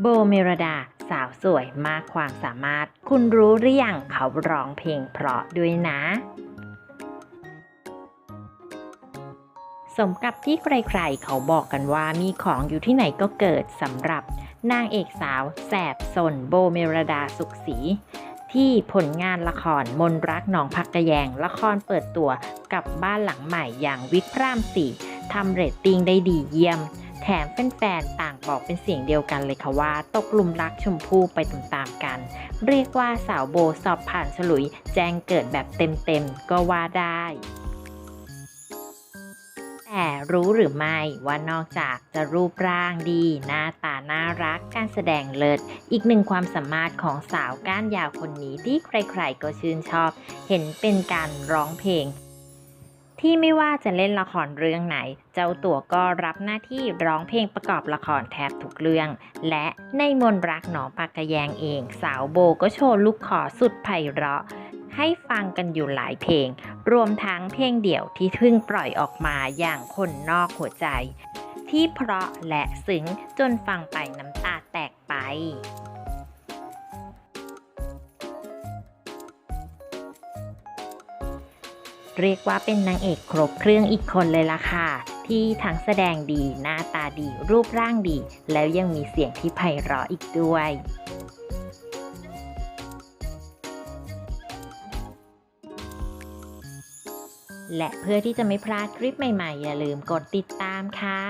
โบเมรดา สาวสวยมากความสามารถ คุณรู้หรือยังเขาร้องเพลงเพราะด้วยนะ สมกับที่ใครๆ เขาบอกกันว่ามีของอยู่ที่ไหนก็เกิดสำหรับนางเอกสาวแสบสนโบเมรดาสุขศรีที่ผลงานละครมนรักหนองพักกระแยง ละครเปิดตัวกับบ้านหลังใหม่อย่างวิกพรามสี่ทำเรตติ้งได้ดีเยี่ยม แถมแฟนๆต่างบอกเป็นเสียงเดียวกันเลยค่ะว่า ตกหลุมรักชมพู่ไปตามๆกัน เรียกว่าสาวโบสอบผ่านฉลุย แจ้งเกิดแบบเต็มๆก็ว่าได้แต่รู้หรือไม่ว่านอกจากจะรูปร่างดี หน้าตาน่ารักการแสดงเลิศอีกหนึ่งความสามารถของสาวก้านยาวคนนี้ที่ใครๆก็ชื่นชอบ เห็นเป็นการร้องเพลง ที่ไม่ว่าจะเล่นละครเรื่องไหน เจ้าตัวก็รับหน้าที่ร้องเพลงประกอบละครแทบทุกเรื่อง และในมนรักหนองปากกะแยงเอง สาวโบก็โชว์ลูกขอสุดไพเราะ ให้ฟังกันอยู่หลายเพลง รวมทั้งเพลงเดี่ยวที่เพิ่งปล่อยออกมาอย่างคนนอกหัวใจ ที่เพราะและซึ้งจนฟังไปน้ำตาแตกไป เรียกว่าเป็นนางเอกครบเครื่องอีกคนเลยล่ะค่ะ ที่ทั้งแสดงดี หน้าตาดี รูปร่างดี แล้วยังมีเสียงที่ไพเราะอีกด้วยและเพื่อที่จะไม่พลาดคลิปใหม่ ๆ อย่าลืมกดติดตามค่ะ